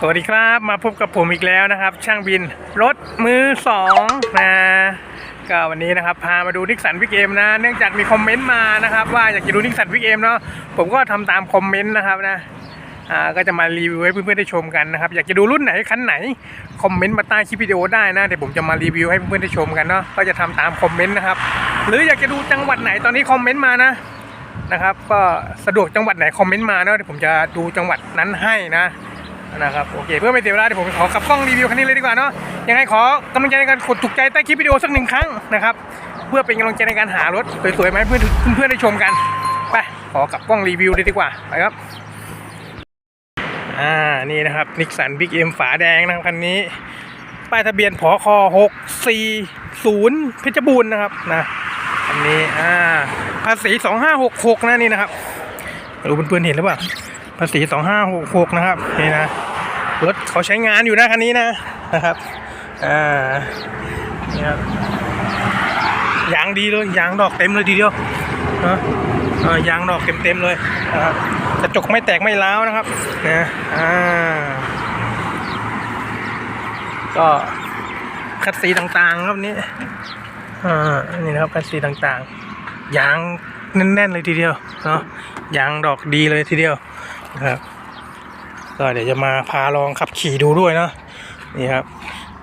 สวัสดีครับมาพบกับผมอีกแล้วนะครับ ช่างบินรถมือสองนะก็วันนี้นะครับพามาดูนิกสันวิกเอมนะ เนื่องจากมีคอมเมนต์มานะครับ ว่าอยากจะดูนิกสันวิกเอมเนาะผมก็ทำตามคอมเมนต์นะครับนะอ่าก็จะมารีวิวให้เพื่อนๆได้ชมกันนะครับ อยากจะดูรุ่นไหนคันไหนคอมเมนต์มาใต้คลิปวิดีโอได้นะเดี๋ยวผมจะมารีวิวให้เพื่อนๆได้ชมกันเนาะก็จะทำตามคอมเมนต์นะครับหรืออยากจะดูจังหวัดไหนตอนนี้คอมเมนต์มานะนะครับ ก็สะดวกจังหวัดไหนคอมเมนต์มาเนาะเดี๋ยวผมจะดูจังหวัดนั้นให้นะ นะครับโอเคเพื่อไม่เสียเวลาเดี๋ยวผมขอขับกล้องรีวิวคันนี้เลยดีกว่าเนาะยังไงขอกำลังใจในการกดถูกใจใต้คลิปวิดีโอสักหนึ่งครั้งนะครับเพื่อเป็นกำลังใจในการหารถสวยๆมาให้เพื่อนเพื่อนๆได้ชมกันไปขอกลับกล้องรีวิวเลยดีกว่าไปครับอ่านี่นะครับนิกสันบิ๊กเอ็มฝาแดงนะครับคันนี้ป้ายทะเบียนผคอ640เพชรบูรณ์นะครับนะอันนี้อ่าภาษี2566นะนี่นะครับรู้เพื่อนๆเห็นหรือเปล่า ภาษี2566นะครับนี่นะรถเขาใช้งานอยู่นะคันนี้นะนะครับอ่านี่ครับยางดีเลยยางดอกเต็มเลยทีเดียวนะยางดอกเต็มๆเลยนะครับกระจกไม่แตกไม่ร้าวนะครับนะอ่าก็คัดสีต่างๆครับนี้อ่านี่นะครับคัดสีต่างๆยางแน่นๆเลยทีเดียวเนาะยางดอกดีเลยทีเดียว นะครับก็เดี๋ยวจะมาพาลองขับขี่ดูด้วยเนาะนี่ครับ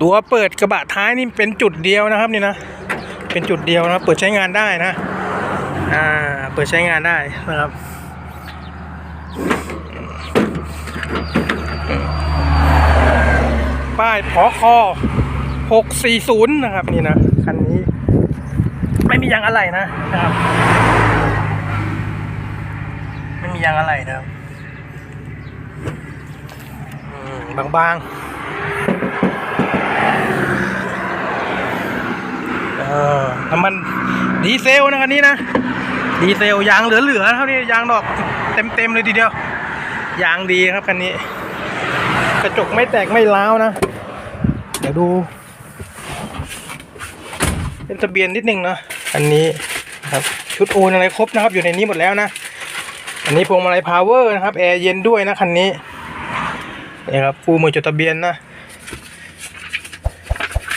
ตัวเปิดกระบะท้ายนี่เป็นจุดเดียวนะครับนี่นะเป็นจุดเดียวนะเปิดใช้งานได้นะอ่าเปิดใช้งานได้นะครับป้ายพอคอ640 นะครับ นี่นะ คันนี้ ไม่มียางอะไรนะนะครับ ไม่มียางอะไรนะครับ บางๆเออน้ำมันดีเซลนะคันนี้นะ ดีเซลยางเหลือๆเท่านี้ยางดอกเต็มๆเลยทีเดียวยางดีครับคันนี้ กระจกไม่แตกไม่ร้าวนะ เดี๋ยวดู เป็นทะเบียนนิดนึงเนาะอันนี้ครับชุดโอนอะไรครบนะครับอยู่ในนี้หมดแล้วนะ อันนี้พวงมาลัยพาวเวอร์นะครับแอร์เย็นด้วยนะคันนี้ นี่ครับฟูมือจดทะเบียนนะ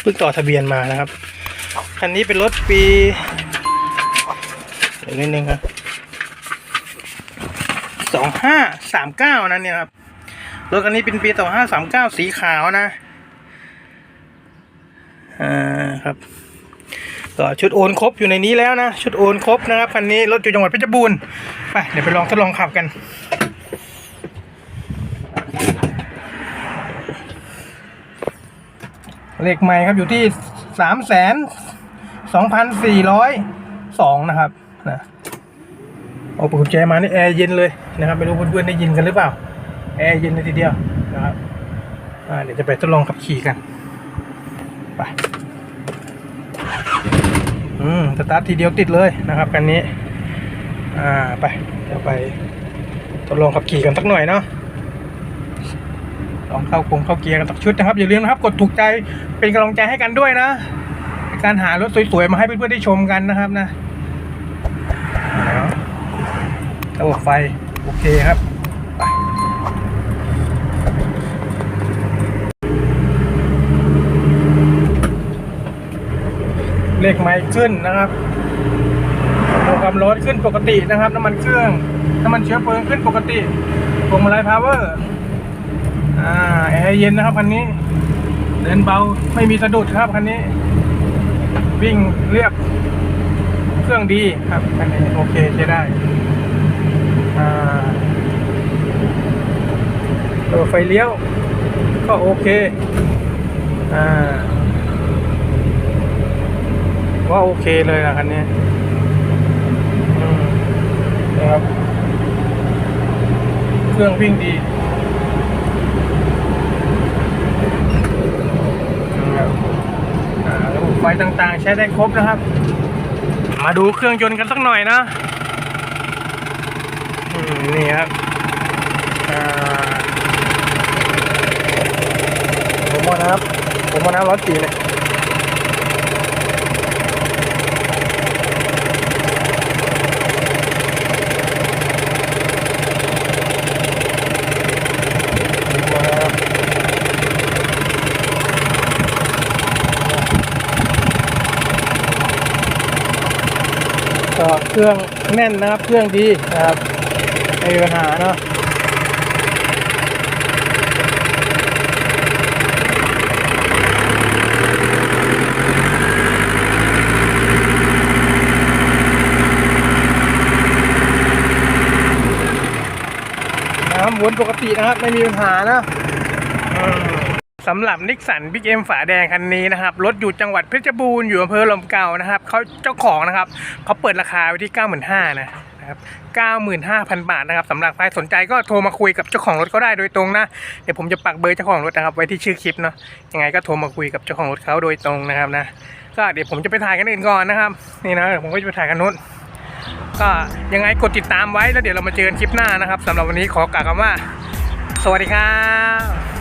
เพิ่งต่อทะเบียนมานะครับคันนี้เป็นรถปีเดี๋ยวนิดนึงครับสองห้าสามเก้านั่นเนี่ยครับรถคันนี้เป็นปีสองห้าสามเก้าสีขาวนะอ่าครับก็ชุดโอนครบอยู่ในนี้แล้วนะ ชุดโอนครบนะครับคันนี้รถอยู่จังหวัดเพชรบูรณ์ไปเดี๋ยวไปลองทดลองขับกัน เลขใหม่ครับอยู่ที่สามแสนสองพันสี่ร้อยสองนะครับนะเอาปุ่มแจมานี่แอร์เย็นเลยนะครับไม่รู้เพื่อนๆได้ยินกันหรือเปล่า แอร์เย็นเลยทีเดียวนะครับเดี๋ยวจะไปทดลองขับขี่กันไปอืมสตาร์ททีเดียวติดเลยนะครับคันนี้ อ่าไปเดี๋ยวไปทดลองขับขี่กันสักหน่อยเนาะ ลองเข้ากงเข้าเกียร์กันสักชุดนะครับ อย่าลืมนะครับกดถูกใจเป็นกำลังใจให้กันด้วยนะ การหารถสวยๆ มาให้เพื่อนๆได้ชมกันนะครับนะระบบไฟ โอเคครับเลขไม้ขึ้นนะครับโปรแกรมรถขึ้นปกตินะครับ น้ำมันเครื่อง น้ำมันเชื้อเพลิงขึ้นปกติพวงมาลัยพาวเวอร์ อ่าแอร์เย็นนะครับคันนี้เดินเบาไม่มีสะดุดครับคันนี้ วิ่งเรียบเครื่องดีครับคันนี้โอเคใช้ได้อ่าตัวไฟเลี้ยว ก็โอเคอ่าว่าโอเคเลยนะคันนี้นะครับ เครื่องวิ่งดีนะครับอ่า ไฟต่างๆ ใช้ได้ครบนะครับ มาดูเครื่องยนต์กันสักหน่อยนะนี่ครับอ่าผมว่านะครับ ผมว่านะร้อยสี่เนี่ยผมว่านะครับ เครื่องแน่นนะครับ เครื่องดีนะครับไม่มีปัญหาเนาะน้ำวนปกตินะครับ ไม่มีปัญหานะ สำหรับนิกสันบิ๊กเอ็มฝาแดงคันนี้นะครับ รถอยู่จังหวัดเพชรบูรณ์อยู่อำเภอลมเก่านะครับเขาเจ้าของนะครับเขาเปิดราคาไว้ที่ 95,000นะนะครับ95,000 บาทนะครับสำหรับใครสนใจก็โทรมาคุยกับเจ้าของรถเขาได้โดยตรงนะ เดี๋ยวผมจะปักเบอร์เจ้าของรถนะครับ ไว้ที่ชื่อคลิปเนาะ ยังไงก็โทรมาคุยกับเจ้าของรถเขาโดยตรงนะครับนะ ก็เดี๋ยวผมจะไปถ่ายกันอื่นก่อนนะครับ นี่นะเดี๋ยวผมก็จะไปถ่ายกันนู้นก็ยังไงกดติดตามไว้แล้วเดี๋ยวเรามาเจอกันคลิปหน้านะครับสำหรับวันนี้ขอกล่าวคำว่า สวัสดีครับ